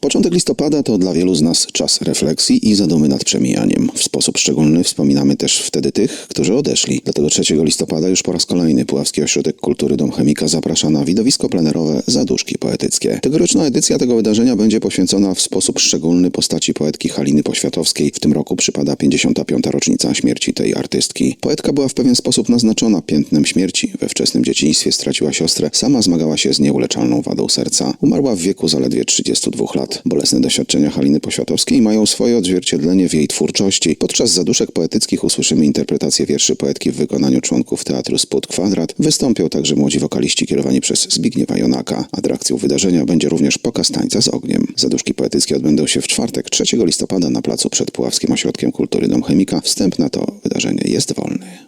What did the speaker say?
Początek listopada to dla wielu z nas czas refleksji i zadumy nad przemijaniem. W sposób szczególny wspominamy też wtedy tych, którzy odeszli. Dlatego 3 listopada już po raz kolejny Puławski Ośrodek Kultury Dom Chemika zaprasza na widowisko plenerowe Zaduszki Poetyckie. Tegoroczna edycja tego wydarzenia będzie poświęcona w sposób szczególny postaci poetki Haliny Poświatowskiej. W tym roku przypada 55. rocznica śmierci tej artystki. Poetka była w pewien sposób naznaczona piętnem śmierci. We wczesnym dzieciństwie straciła siostrę, sama zmagała się z nieuleczalną wadą serca. Umarła w wieku zaledwie 32 lat. Bolesne doświadczenia Haliny Poświatowskiej mają swoje odzwierciedlenie w jej twórczości. Podczas zaduszek poetyckich usłyszymy interpretację wierszy poetki w wykonaniu członków Teatru Spód Kwadrat. Wystąpią także młodzi wokaliści kierowani przez Zbigniewa Jonaka. Atrakcją wydarzenia będzie również pokaz tańca z ogniem. Zaduszki poetyckie odbędą się w czwartek 3 listopada na placu przed Puławskim Ośrodkiem Kultury Dom Chemika. Wstęp na to wydarzenie jest wolny.